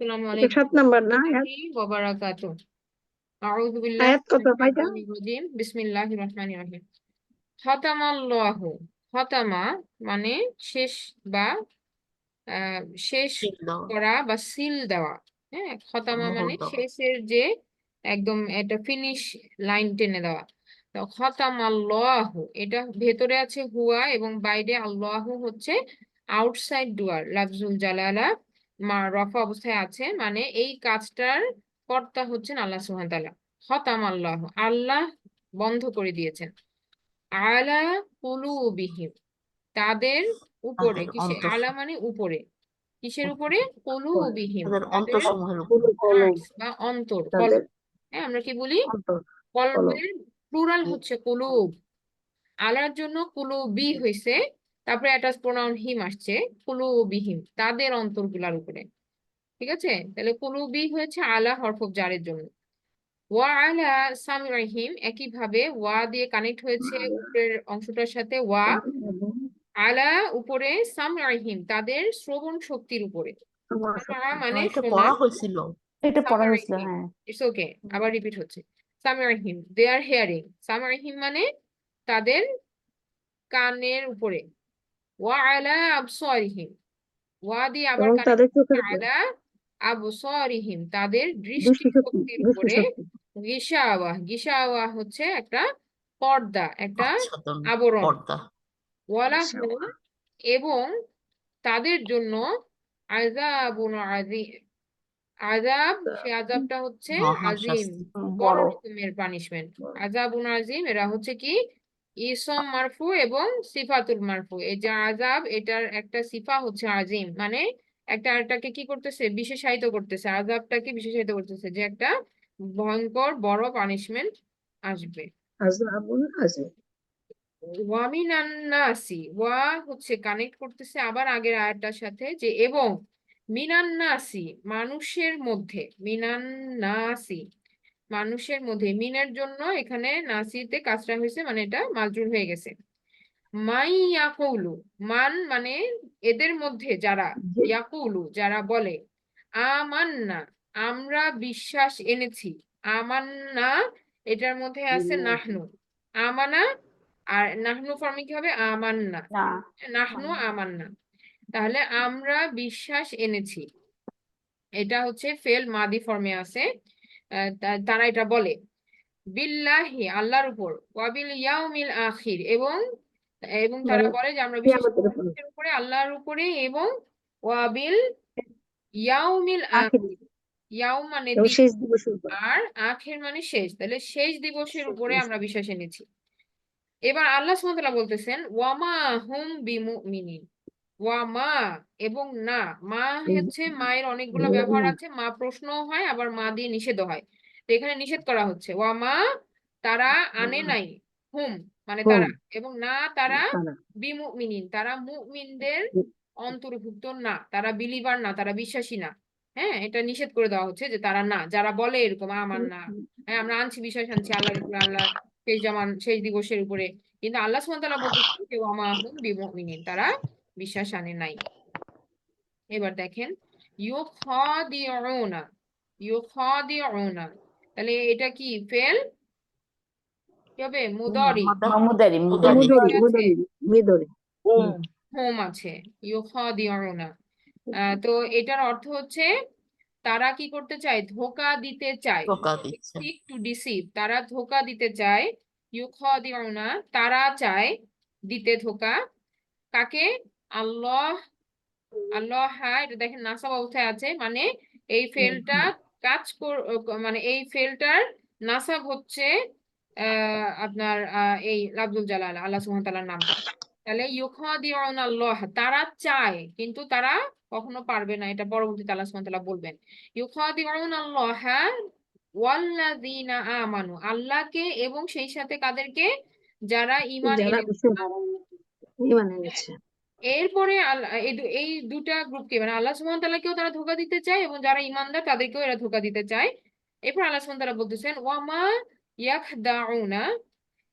আসসালামু আলাইকুম। সাত নাম্বার না? আয়াত? আউযু বিল্লাহি আয়াত কত মিনাশ কয়টা শাইতানির রাজিম। বিসমিল্লাহির রহমানির রহিম। খতামাল্লাহু খতামা মানে শেষ বা শেষ করা বা সিল দেওয়া। হ্যাঁ খতামা মানে শেষের যে একদম এটা ফিনিশ লাইন টেনে দেওয়া। তো এটা ভেতরে আছে হুয়া এবং বাইরে আল্লাহু হচ্ছে আউটসাইড ডুয়ার লাফজুল জালালা। রফা অবস্থায় আছে মানে এই কাজটার কর্তা হচ্ছেন আল্লাহ সুবহানাহু ওয়া তাআলা। খতাম আল্লাহ আল্লাহ বন্ধ করে দিয়েছেন। আলা কুলুবিহিম তাদের উপরে কিসে? আলা মানে উপরে। কিসের উপরে? কুলু কলব hearts বা অন্তর কলব হ্যাঁ আমরা কি বলি? কলবের প্লুরাল হচ্ছে কুলুব। আলার জন্য কুলুবি হয়েছে তারপরে অ্যাটাচ প্রোনাউন হিম আসছে কুলুবিহিম তাদের অন্তরগুলার উপরে। ঠিক আছে? তাহলে কুলুবি হয়েছে আলা হরফ অফ জারের জন্য। ওয়া আলা সামিহিম একই ভাবে ওয়া দিয়ে কানেক্ট হয়েছে উপরের অংশটার সাথে ওয়া। আলা উপরে সামিহিম তাদের শ্রবণ শক্তির উপরে। মানে পড়া হয়েছিল। এটা পড়া হয়েছিল হ্যাঁ। ইটস ওকে আবার রিপিট হচ্ছে। সামিহিম দে আর হেয়ারিং সামিহিম মানে তাদের কানের উপরে। ওয়া আলা আবসারিহিম ওয়া দিয়ে আবার এবং কানেক্ট তাদের চোখের উপর। আলা আবসারিহিম তাদের দৃষ্টি দৃষ্টি শক্তি শক্তির দৃষ্টি উপরে শক্তি গিশাওয়া। গিশাওয়া হচ্ছে একটা পর্দা একটা আবরণ। পর্দা। ওয়ালাহুম এবং তাদের জন্য আযাবুন আযীম আযাব সে আযাবটা হচ্ছে আজিম বড় বড়। রকমের পানিশমেন্ট আযাবুন আজিম এরা হচ্ছে কি? ইসম মারফু এবং সিফাতুল মারফু। এই যে আযাব এটার একটা সিফা হচ্ছে আজিম মানে একটা এটাকে কি করতেছে? বিশেষায়িত করতেছে। আযাবটাকে বিশেষায়িত করতেছে যে একটা ভয়ঙ্কর বড় পানিশমেন্ট আসবে। আযীম ওয়া নাসি ওয়া হচ্ছে কানেক্ট করতেছে আবার আগের আয়াতটার সাথে যে এবং মিনান নাসি মানুষের মধ্যে মিনান নাসি মানুষের মধ্যে মিনের জন্য এখানে নাসিতে কাজটা হয়েছে মানে এটা মাজরুর হয়ে গেছে। মাই ইয়াকুলু মান মানে এদের মধ্যে যারা ইয়াকুলু যারা বলে আমান্না আমরা বিশ্বাস এনেছি। আমান্না এটার মধ্যে আছে নাহনু। আমানা আর নাহনু ফর্মে কি হবে? আমান্না। নাহনু আমান্না। তাহলে আমরা বিশ্বাস এনেছি। এটা হচ্ছে ফেল মাদি ফর্মে আছে। তারা এটা বলে। বিল্লাহি আল্লাহর উপর। ওয়াবিল ইয়াউমিল আখির। এবং এবং তারা বলে যে আমরা করি উপরে। আল্লাহর উপরে এবং ওয়াবিল ইয়াউমিল আখির। ইয়াউম মানে শেষ দিবসের আর আখের মানে শেষ। তাহলে শেষ দিবসের উপরে আমরা বিশ্বাস এনেছি। এবার আল্লাহ সুবহানাহু ওয়া তাআলা বলতেছেন ওয়ামা হুম বিমুমিনিন। ওয়ামা এবং না। মা হচ্ছে মায়ের অনেকগুলো ব্যবহার আছে। মা প্রশ্নও হয় আবার মা দিয়ে নিষেধ হয়। তো এখানে নিষেধ করা হচ্ছে। ওয়ামা তারা আনে নাই। হুম মানে তারা এবং না তারা বিমুমিনিন। তারা মুমিনদের অন্তর্ভুক্ত না। তারা বিলিভার না তারা বিশ্বাসী না। হ্যাঁ এটা নিষেধ করে দেওয়া হচ্ছে যে তারা না। যারা বলে এরকম আমার না। হ্যাঁ আমরা আনছি বিশ্বাস আনছি আল্লাহর উপরে আল্লাহ শেষ জামান শেষ দিবসের উপরে। কিন্তু আল্লাহ সুবহানাহু ওয়া তাআলা বলতেছেন যে হুম বিমুমিনিন। তারা বিশ্বাস আনে নাই। এবার দেখেন ইউখাদিউনা ইউখাদিউনা তাহলে এটা কি ফেল? কি হবে? মুদারি। মুদারি মুদরি আছে? মুদরি মিদরি। হুম। আছে ইউখাদিউনা। আহ, তো এটার অর্থ হচ্ছে তারা কি করতে চায়? ধোকা দিতে চায়। সিক টু ডিসিভ তারা ধোকা দিতে চায় ইউ ইউখাদিউনা তারা চায় দিতে ধোকা। কাকে? আল্লাহ আল্লাহ এটা দেখেন নাসাব অবস্থায় আছে মানে এই ফেলটা কাজ মানে এই ফেলটার নাসাব হচ্ছে আপনার এই লাফজুল জালাল আল্লাহ তাআলার নামটা তাহলে ইউখাদিউন আল্লাহ তারা চায় কিন্তু তারা কখনো পারবে না এটা পরবর্তীতে আল্লাহ তাআলা বলবেন। ইউখাদিউন আল্লাহ ওয়াল্লাযীনা আমানু আল্লাহকে এবং সেই সাথে কাদেরকে? যারা ঈমান এনেছে। এরপরে এই দুটা গ্রুপকে মানে আল্লাহ সুবহানাহু ওয়া তাআলাকেও তারা ধোকা দিতে চায় এবং যারা ঈমানদার তাদেরকেও এরা ধোকা দিতে চায়। এরপর আল্লাহ সুবহানাহু ওয়া তাআলা বলতেছেন ওয়ামা ইয়াখদাউনা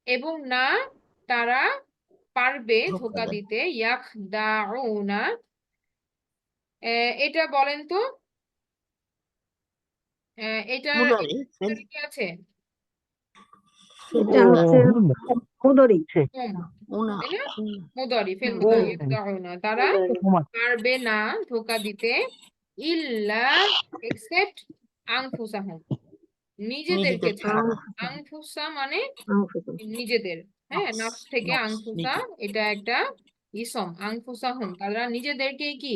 এবং না তারা পারবে ধোকা দিতে ইয়াখদাউনা। আহ, এটা বলেন তো? এটা কি আছে? হচ্ছে তারা পারবে না ধোকা দিতে ইল্লা এক্সেপ্ট নিজেদেরকে। আনফুসা মানে নিজেদের হ্যাঁ নফস, থেকে নিজে। এটা একটা ইসম আনফুসাহুম তারা নিজেদেরকে কি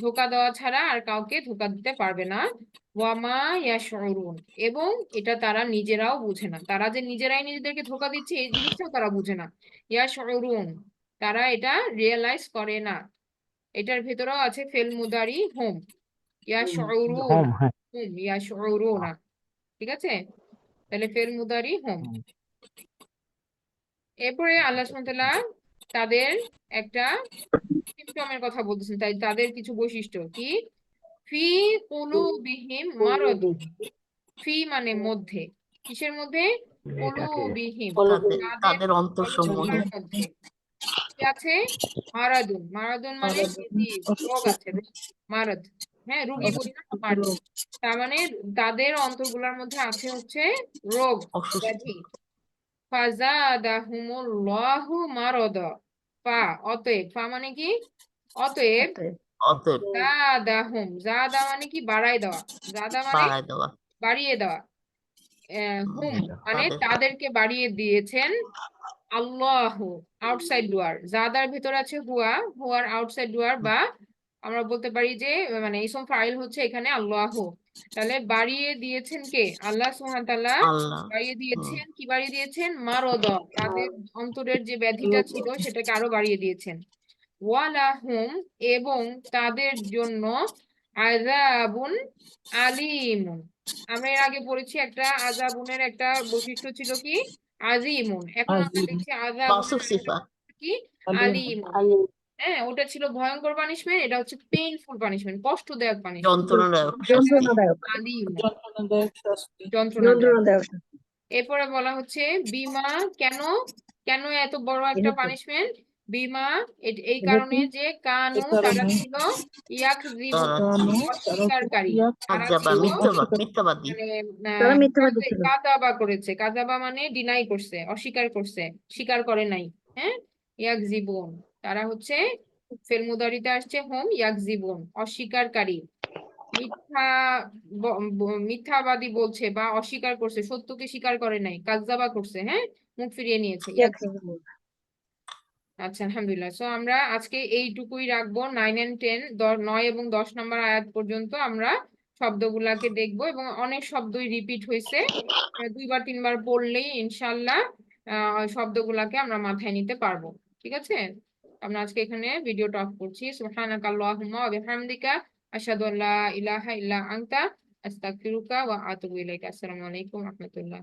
ধোকা দেওয়া ছাড়া আর কাউকে ধোকা দিতে পারবে না। ওয়ামা ইয়াশউরুন। এবং এটা তারা নিজেরাও বুঝে না। তারা যে নিজেরাই নিজেদেরকে ধোকা দিচ্ছে এই জিনিসটাও তারা বুঝে না। ইয়াশউরুন। তারা এটা রিয়েলাইজ করে না। এটার ভেতরেও আছে ফেল মুদারি হোম। ইয়াশউরুন। হোম হ্যাঁ। ইয়াশউরুনা। ঠিক আছে? তাহলে ফেল মুদারি হোম। এরপরে আল্লাহ সুবহানাহু ওয়া তাআলা তাদের একটা সিম্পটমের কথা বলতেছেন তাই তাদের কিছু বৈশিষ্ট্য কি? ফি কুলুবিহিম মারাদুন ফি মানে মধ্যে। কিসের মধ্যে? কুলুবিহিম তাদের কি আছে? মারাদুন। মারাদুন মানে রোগ আছে মারাদ। হ্যাঁ রোগী বলি না মারাদ। তার মানে তাদের অন্তরগুলোর মধ্যে আছে হচ্ছে রোগ ব্যাধি। ফাজাদাহুমুল্লাহু মারাদা। ফা অতএব ফা মানে কি? অতএব অতএব। জাদাহুম জাদা মানে কি? বাড়াই দেওয়া। জাদা মানে বাড়িয়ে দেওয়া। আহ, হুম মানে তাদেরকে বাড়িয়ে দিয়েছেন আল্লাহ আউটসাইড ডুয়ার জাদার ভেতর আছে হুয়া হুয়ার আউটসাইড ডুয়ার বা আমরা বলতে পারি যে মানে ইসম ফাইল হচ্ছে এখানে আল্লাহ। তাহলে বাড়িয়ে দিয়েছেন কে? আল্লাহ তাআলা। আল্লাহ বাড়িয়ে দিয়েছেন কি বাড়িয়ে দিয়েছেন? মারদ। তাদের অন্তরের যে ব্যাধিটা ছিল সেটাকে আরও বাড়িয়ে দিয়েছেন। ওয়ালাহুম এবং তাদের জন্য আযাবুন আলিমুন আমরা এর আগে পড়েছি একটা আযাবুনের একটা বৈশিষ্ট্য ছিল কি? আজিমুন এখন আমরা দেখছি সিফা কি? আলিমুন হ্যাঁ ওটা ছিল ভয়ঙ্কর পানিশমেন্ট এটা হচ্ছে পেইনফুল পানিশমেন্ট কষ্টদায়ক পানিশমেন্ট যন্ত্রণাদায়ক। যন্ত্রণাদায়ক। শাস্তি। যন্ত্রণাদায়ক। যন্ত্রণাদায়ক এরপরে বলা হচ্ছে বিমা কেন কেন এত বড় একটা পানিশমেন্ট বিমা এই কারণে যে কানু তারা ছিল ইয়াকযিবুন অস্বীকারী মানে কাযাবা করেছে। কাযাবা মানে ডিনাই করছে অস্বীকার করছে স্বীকার করে নাই। হ্যাঁ? ইয়াকযিবুন তারা হচ্ছে ফেল মুদারিতে আসছে হোম ইয়াকযিবুন অস্বীকারী মিথ্যা মিথ্যাবাদী বলছে বা অস্বীকার করছে সত্যকে স্বীকার করে নাই কাযযাবা করছে হ্যাঁ মুখ ফিরিয়ে নিয়েছে আচ্ছা আলহামদুলিল্লাহ। সো আমরা আজকে এইটুকুই রাখব নাইন এন্ড টেন নয় এবং দশ নম্বর আয়াত পর্যন্ত আমরা শব্দগুলাকে দেখব এবং অনেক শব্দই রিপিট হয়েছে। দুইবার তিনবার পড়লেই ইনশাল্লাহ আহ শব্দগুলাকে আমরা মাথায় নিতে পারব। ঠিক আছে? আমরা আজকে এখানে ভিডিওটা অফ করছি। সুবহানাকা আল্লাহুম্মা ওয়া বিহামদিকা আশহাদু ইলাহা ইল্লা আনতা আস্তাগফিরুকা ওয়া আতুবু ইলাইকা। আসসালামু আলাইকুম রাহমাতুল্লাহ।